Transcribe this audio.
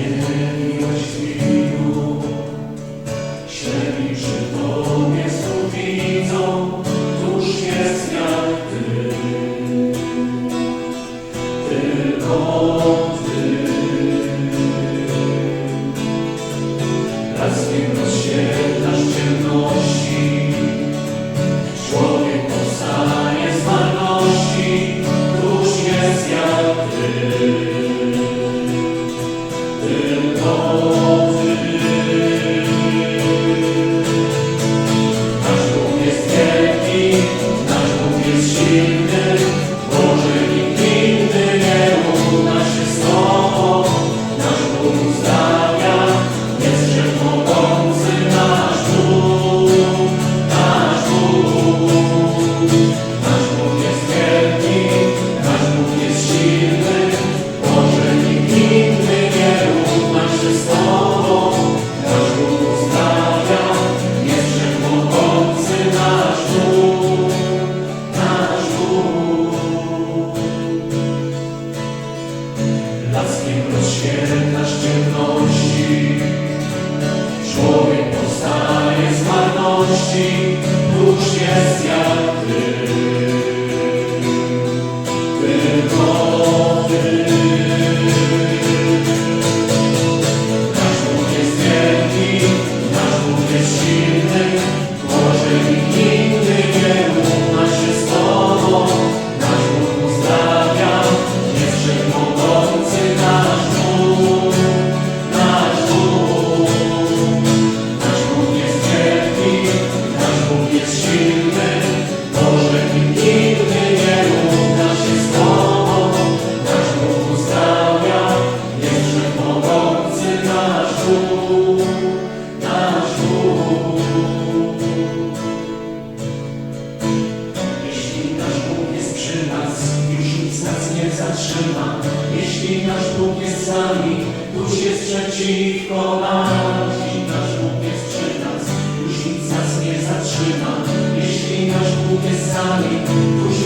Yeah. Dziś nasz Bóg jest z nami, tuż jest przeciwko nam. Dziś nasz Bóg jest przy nas, już nic nas nie zatrzyma. Jeśli nasz Bóg jest z nami, tuż